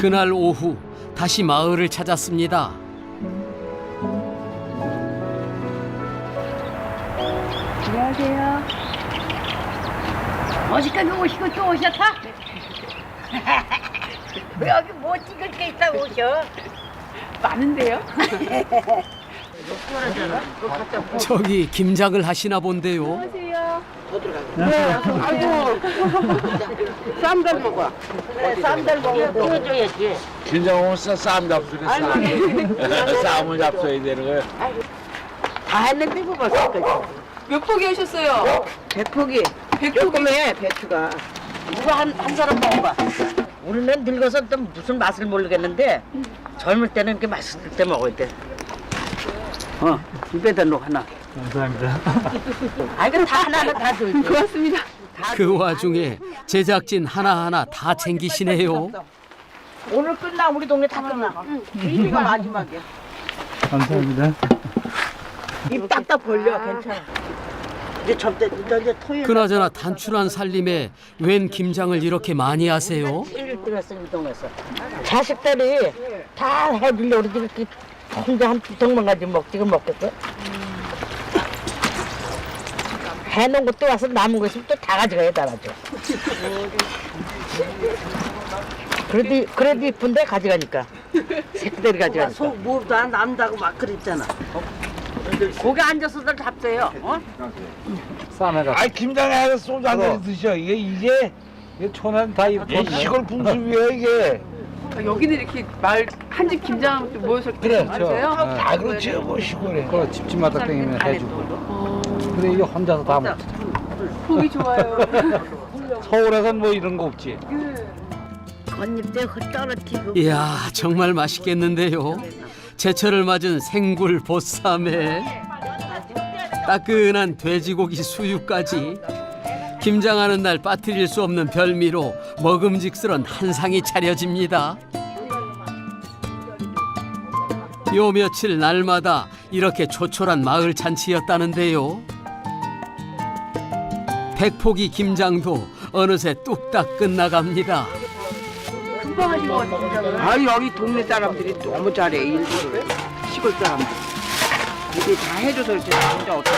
그날 오후 다시 마을을 찾았습니다. 안녕하세요. 어디까지 오시고 또 오셨다? 여기 뭐 찍을 게 있다 오셔. 많은데요? 저기 김장을 하시나 본데요. 안녕하세요. 쌈들 먹어. 쌈들 먹어. 띄워줘야지. 긴장 오면 싸움 잡수래 싸움 싸움을 잡숴야 되는 거예요 다 했는데 뭐 벌써 끝이. 몇 포기 하셨어요? 백포기. 조금해 배추가. 누가 한, 한 사람 먹어봐. 우리는 늙어서 또 무슨 맛을 모르겠는데 젊을 때는 이렇게 맛있을 때 먹어야 돼. 어, 입에다 넣어 하나. 감사합니다 아, 이거 다 하나는 다 줘야지. 고맙습니다. 그 와중에 제작진 하나하나 다 챙기시네요. 오늘 끝나 우리 동네 다 끝나. 이가 마지막이야. 감사합니다 입 딱딱 벌려 괜찮아. 이제 접대 이제 토요일 그나저나 단출한 살림에 웬 김장을 이렇게 많이 하세요? 일일 들었어 이 동네에서. 자식들이 다 해주려고 그러지 이렇게 혼자 한 두통만 가지고 먹지가 먹겠어. 해놓은 것도 와서 남은 거 있으면 또 다 가져가야 달아줘. 그래도 그래도 이쁜데 가져가니까 새끼들이 가져가니까. 속 뭐도 안 남다고 막 그랬잖아. 거기 앉아서들 잡세요. 어? 아이 김장에 소주 한 잔 드셔 이게 이게 이게 촌은 다 이게 시골 풍습이에요 이게 아, 여기는 이렇게 마을 한 집 김장 모여서 그래, 하세요? 다 그렇지 뭐 시골에 그 집집마다 땡기면 해주고. 근데 이게 혼자서 다 먹지. 보기 좋아요. 서울에선 뭐 이런 거 없지. 겉잎대 흩 떨어지고 이야 정말 맛있겠는데요. 제철을 맞은 생굴 보쌈에 따끈한 돼지고기 수육까지 김장하는 날 빠뜨릴 수 없는 별미로 먹음직스런 한 상이 차려집니다. 요 며칠 날마다 이렇게 조촐한 마을 잔치였다는데요. 백포기 김장도 어느새 뚝딱 끝나갑니다. 금방 하신 것 같아요. 아 여기 동네 사람들이 너무 잘해 일을 시골 사람들 이게 다 해줘서 이렇게 진짜 어떻게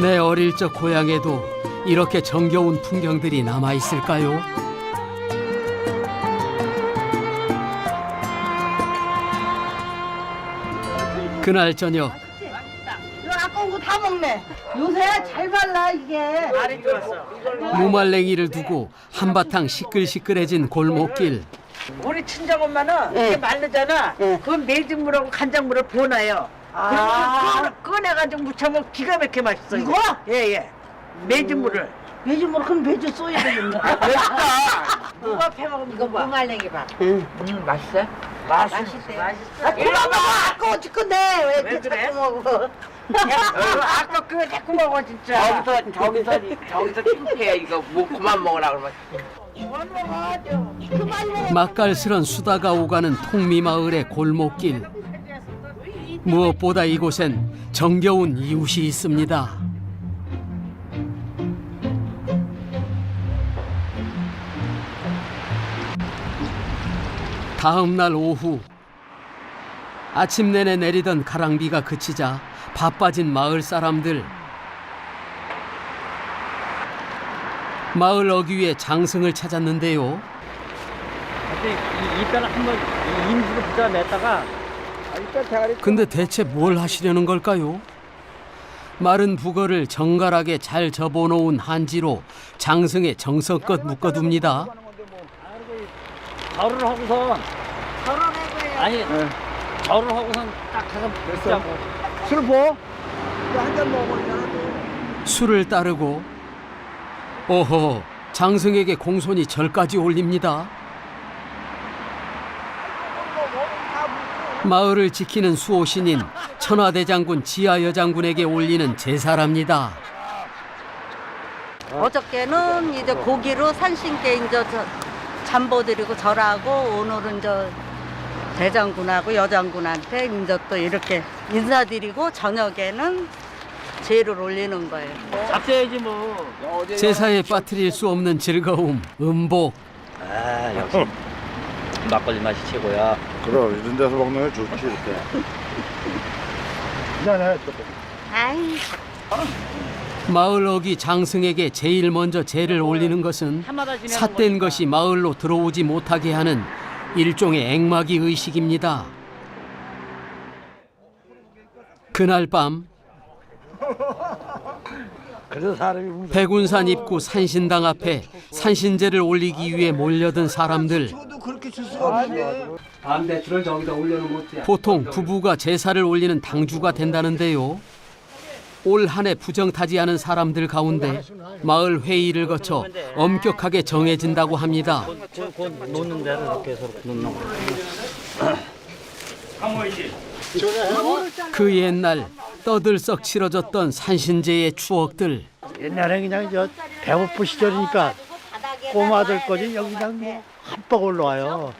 내 어릴 적 고향에도 이렇게 정겨운 풍경들이 남아 있을까요? 그날 저녁 아까운 거다 먹네. 요새 잘 발라 이게. 무말랭이를 두고 한바탕 시끌시끌해진 골목길 우리 친정 엄마는 이게 마르잖아 그건 매진물하고 간장물을 부어놔 요 그러면 꺼내가지고 무쳐면 기가 막히게 맛있어 이거? 예 예. 매진물을. 매주 뭐 그럼 매주 써야 되겠네. 맛있다 누가 패먹으면 이거 봐 무말랭이 밥. 음, 맛있어? 맛있어. 맛있어. 아, 그만 먹어. 아까워 죽겠네. 왜왜 이렇게 그래? 자꾸 먹어. 야, 어, 아까 그거 자꾸 먹어 진짜. 저기서 저기서 저기서 창피해 이거 뭐 그만 먹으라 그러면. 맛깔스런 수다가 오가는 통미마을의 골목길 무엇보다 이곳엔 정겨운 이웃이 있습니다. 다음 날 오후 아침 내내 내리던 가랑비가 그치자 바빠진 마을 사람들 마을 어귀에 장승을 찾았는데요. 이따가 한번 임시로 부자 냈다가 근데 대체 뭘 하시려는 걸까요? 마른 북어를 정갈하게 잘 접어놓은 한지로 장승에 정성껏 묶어둡니다. 절을 하고선 아니 절을 하고선 딱 가서 먹자고. 슬퍼? 술을 따르고 오호 장승에게 공손히 절까지 올립니다. 마을을 지키는 수호신인 천하대장군 지하여장군에게 올리는 제사랍니다. 어저께는 이제 고기로 산신께 이제 저 잠보 드리고 절하고 오늘은 저 대장군하고 여장군한테 이제 또 이렇게 인사드리고 저녁에는 제를 올리는 거예요. 잡숴야지 뭐. 제사에 빠뜨릴 수 없는 즐거움, 음복, 아 역시 막걸리 맛이 최고야. 그럼 이런 데서 먹는 게 좋지 이렇게. 미안해. 아이, 마을 어기 장승에게 제일 먼저 제를 올리는 것은 삿된 것이 마을로 들어오지 못하게 하는 일종의 앵마기 의식입니다. 그날 밤 백운산 입구 산신당 앞에 산신제를 올리기 위해 몰려든 사람들. 보통 부부가 제사를 올리는 당주가 된다는데요. 올 한 해 부정타지하는 사람들 가운데 마을 회의를 거쳐 엄격하게 정해진다고 합니다. 놓는 대로 이렇게 해서 놓는 거. 그 옛날 떠들썩 치러졌던 산신제의 추억들. 옛날에 그냥 저 배고프 시절이니까 꼬마들 거지 여기 그냥 뭐 한박 올라와요.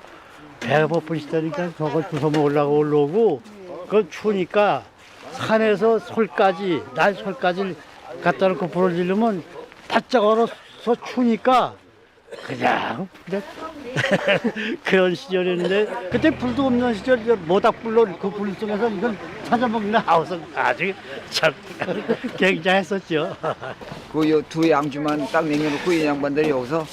배고픈 시절이니까 저걸 주워 먹으려고 올라오고 그 추우니까 산에서 솔까지 날 솔까지 갖다 놓고 불을 지르면 바짝 얼어서 추우니까 그냥 그냥 그런 시절이었는데 그때 불도 없는 시절 저 모닥불로 그 불 속에서 이걸 찾아 먹는 하우스 아주 참 굉장했었죠. 그 두 양주만 딱 남겨놓고 이 양반들이 여기서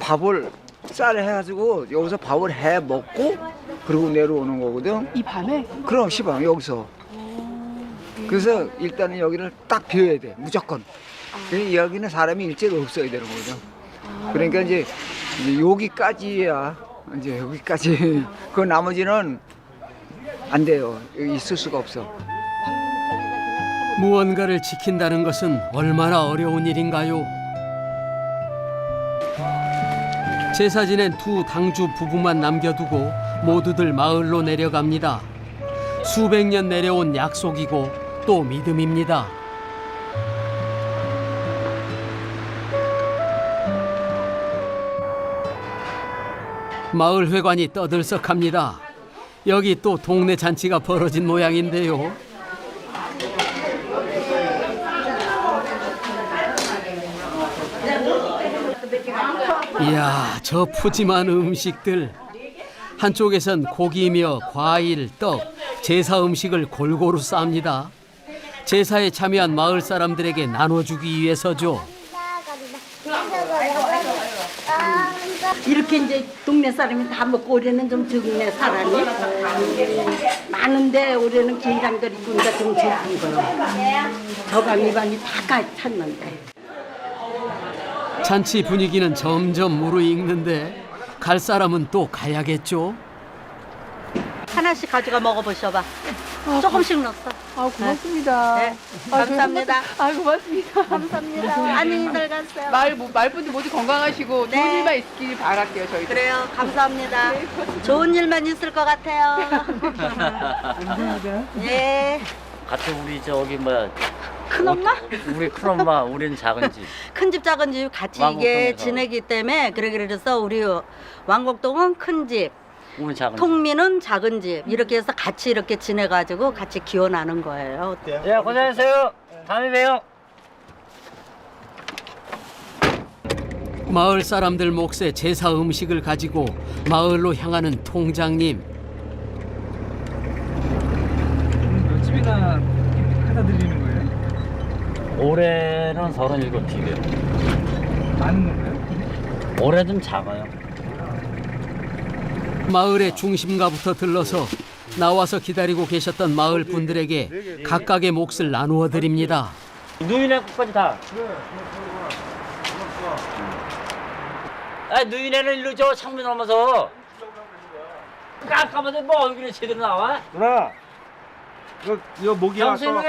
밥을 쌀 해가지고 여기서 밥을 해 먹고 그리고 내려오는 거거든. 이 밤에 그럼 시방 여기서. 그래서 일단은 여기를 딱 비워야 돼 무조건. 여기는 사람이 일제로 없어야 되는 거거든. 그러니까 이제, 이제 여기까지야 이제 여기까지. 그 나머지는 안 돼요. 여기 있을 수가 없어. 무언가를 지킨다는 것은 얼마나 어려운 일인가요? 제사 지낸 두 당주 부부만 남겨두고 모두들 마을로 내려갑니다. 수백 년 내려온 약속이고 또 믿음입니다. 마을 회관이 떠들썩합니다. 여기 또 동네 잔치가 벌어진 모양인데요. 이야, 저 푸짐한 음식들. 한쪽에선 고기며 과일, 떡, 제사 음식을 골고루 쌉니다. 제사에 참여한 마을 사람들에게 나눠주기 위해서죠. 이렇게 이제 동네 사람이 다 먹고 올해는 좀 적네 사람이 많은데 올해는 있고 그러니까 좀 적은 거요. 저감 입안이 다 찼는데. 잔치 분위기는 점점 무르익는데 갈 사람은 또 가야겠죠. 하나씩 가져가 먹어보셔봐. 조금씩 넣었어. 아 고맙습니다. 네, 감사합니다. 아 고맙습니다. 감사합니다. 안녕히들 가세요. 말 뭐, 말분들 모두 건강하시고 네. 좋은 일만 있길 바랄게요 저희. 그래요. 감사합니다. 좋은 일만 있을 것 같아요. 예. 같은 우리 저기 뭐야 큰 엄마? 우리 큰 엄마 우리는 작은 집. 큰 집 작은 집 같이 이게 왕곡동에서. 지내기 때문에 그래 그래서 우리 왕곡동은 큰 집, 우리는 작은 집. 통미는 작은 집 이렇게 해서 같이 이렇게 지내가지고 같이 기원하는 거예요. 예 고생하세요. 다음에 봬요. 마을 사람들 몫의 제사 음식을 가지고 마을로 향하는 통장님. 몇 집이나 드리는 거예요? 올해는 37집이에요. 많은 건가요? 올해 좀 작아요. 마을의 중심가부터 들러서 나와서 기다리고 계셨던 마을 분들에게 각각의 몫을 나누어 드립니다. 누이네 것까지 다. 아 누이네는 일로 저 창문 넘어서 깜깜한데 뭐 얼굴이 제대로 나와? 누나. 이거 이거 목이 당신은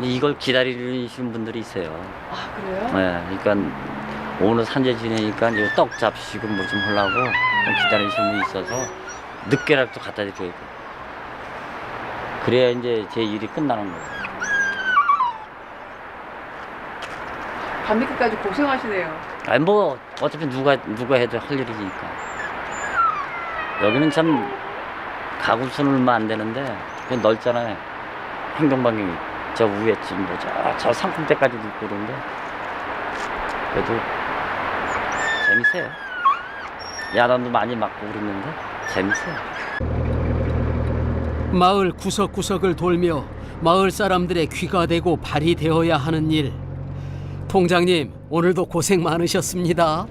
이걸 기다리시는 분들이 있어요. 아 그래요? 네, 그러니까 오늘 산재 지내니까 이거 떡 잡수시고 뭐 좀 하려고 좀 기다리시는 분이 있어서 늦게라도 갖다 드려야 돼. 그래야 이제 제 일이 끝나는 거예요. 밤늦게까지 고생하시네요. 아니 뭐 어차피 누가 누가 해도 할 일이니까. 여기는 참 가구 수는 얼마 안 되는데 그냥 넓잖아요. 행동 반경이 저 위에 지금 뭐저 저 상품대까지도 있고 그런데 그래도 재밌어요. 야단도 많이 맞고 그랬는데 재밌어요. 마을 구석구석을 돌며 마을 사람들의 귀가 되고 발이 되어야 하는 일. 통장님, 오늘도 고생 많으셨습니다.